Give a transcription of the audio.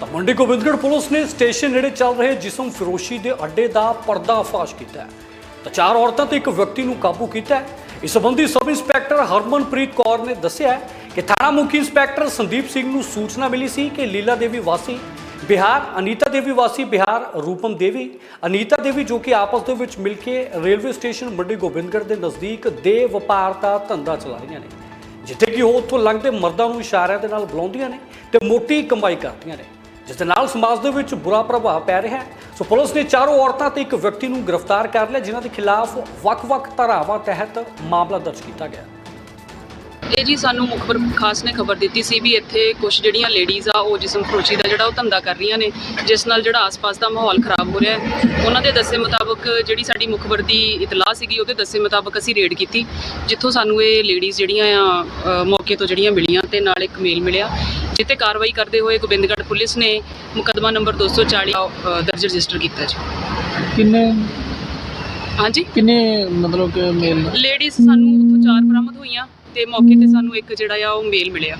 ਤਾਂ ਮੰਡੀ ਗੋਬਿੰਦਗੜ੍ਹ ਪੁਲਿਸ ਨੇ ਸਟੇਸ਼ਨ ਨੇੜੇ ਚੱਲ ਰਹੇ ਜਿਸਮ ਫਿਰੋਸ਼ੀ ਦੇ ਅੱਡੇ ਦਾ ਪਰਦਾਫਾਸ਼ ਕੀਤਾ ਹੈ। ਤਾਂ ਚਾਰ ਔਰਤਾਂ ਤੇ ਇੱਕ ਵਿਅਕਤੀ ਨੂੰ ਕਾਬੂ ਕੀਤਾ ਹੈ। ਇਸ ਸੰਬੰਧੀ ਸਬ ਇੰਸਪੈਕਟਰ ਹਰਮਨਪ੍ਰੀਤ ਕੌਰ ਨੇ ਦੱਸਿਆ ਕਿ ਥਾਣਾ ਮੁਖੀ ਇੰਸਪੈਕਟਰ ਸੰਦੀਪ ਸਿੰਘ ਨੂੰ ਸੂਚਨਾ ਮਿਲੀ ਸੀ ਕਿ ਲੀਲਾ ਦੇਵੀ ਵਾਸੀ ਬਿਹਾਰ, ਅਨੀਤਾ ਦੇਵੀ ਵਾਸੀ ਬਿਹਾਰ, ਰੂਪਮ ਦੇਵੀ, ਅਨੀਤਾ ਦੇਵੀ ਜੋ ਕਿ ਆਪਸ ਦੇ ਵਿੱਚ ਮਿਲ ਕੇ ਰੇਲਵੇ ਸਟੇਸ਼ਨ ਮੰਡੀ ਗੋਬਿੰਦਗੜ੍ਹ ਦੇ ਨਜ਼ਦੀਕ ਦੇ ਵਪਾਰ ਦਾ ਧੰਦਾ ਚਲਾ ਰਹੀਆਂ ਨੇ, ਜਿੱਥੇ ਕਿ ਉਹ ਉੱਥੋਂ ਲੰਘਦੇ ਮਰਦਾਂ ਨੂੰ ਇਸ਼ਾਰਿਆਂ ਦੇ ਨਾਲ ਬੁਲਾਉਂਦੀਆਂ ਨੇ ਤੇ ਮੋਟੀ ਕਮਾਈ ਕਰਦੀਆਂ ਨੇ। ਜਿਸ ਦੇ ਨਾਲ ਸਮਾਜ ਦੇ ਵਿੱਚ ਬੁਰਾ ਪ੍ਰਭਾਵ ਪੈ ਰਿਹਾ ਹੈ। ਸੋ ਪੁਲਿਸ ਨੇ ਚਾਰੋਂ ਔਰਤਾਂ ਤੇ ਇੱਕ ਵਿਅਕਤੀ ਨੂੰ ਗ੍ਰਿਫਤਾਰ ਕਰ ਲਿਆ, ਜਿਨ੍ਹਾਂ ਦੇ ਖਿਲਾਫ ਵੱਖ-ਵੱਖ ਧਾਰਾਵਾਂ ਤਹਿਤ ਮਾਮਲਾ ਦਰਜ ਕੀਤਾ ਗਿਆ। ਇਹ ਜੀ ਸਾਨੂੰ ਮੁਖਬਰ ਖਾਸ ਨੇ ਖਬਰ ਦਿੱਤੀ ਸੀ ਵੀ ਇੱਥੇ ਕੁਝ ਜਿਹੜੀਆਂ ਲੇਡੀਜ਼ ਆ, ਉਹ ਜਿਸਮ ਫਰੋਸ਼ੀ ਦਾ ਜਿਹੜਾ ਉਹ ਧੰਦਾ ਕਰ ਰਹੀਆਂ ਨੇ, ਜਿਸ ਨਾਲ ਜਿਹੜਾ ਆਸ-ਪਾਸ ਦਾ ਮਾਹੌਲ ਖਰਾਬ ਹੋ ਰਿਹਾ ਹੈ। ਉਹਨਾਂ ਦੇ ਦੱਸੇ ਮੁਤਾਬਕ ਜਿਹੜੀ ਸਾਡੀ ਮੁਖਬਰ ਦੀ ਇਤਲਾਹ ਸੀਗੀ, ਉਹਦੇ ਦੱਸੇ ਮੁਤਾਬਕ ਅਸੀਂ ਰੇਡ ਕੀਤੀ, ਜਿੱਥੋਂ ਸਾਨੂੰ ਇਹ ਲੇਡੀਜ਼ ਜਿਹੜੀਆਂ ਆ ਮੌਕੇ ਤੋਂ ਜਿਹੜੀਆਂ ਮਿਲੀਆਂ ਤੇ ਨਾਲ ਇੱਕ ਮੇਲ ਮਿਲਿਆ। ਜਿੱਤੇ ਕਾਰਵਾਈ ਕਰਦੇ ਹੋਏ ਗੋਬਿੰਦਗੜ੍ਹ ਪੁਲਿਸ ਨੇ ਮੁਕੱਦਮਾ ਨੰਬਰ 240 ਅ, ਦਰਜ ਰਜਿਸਟਰ ਕੀਤਾ ਜੀ। ਕਿੰਨੇ ਹਾਂਜੀ? ਕਿੰਨੇ ਮਤਲਬ ਕਿ ਮੇਲ ਲੇਡੀਜ਼ ਸਾਨੂੰ ਉੱਥੋਂ ਚਾਰ ਬਰਾਮਦ ਹੋਈਆਂ ਤੇ ਮੌਕੇ ਤੇ ਸਾਨੂੰ ਇੱਕ ਜਿਹੜਾ ਆ ਉਹ ਮੇਲ ਮਿਲਿਆ।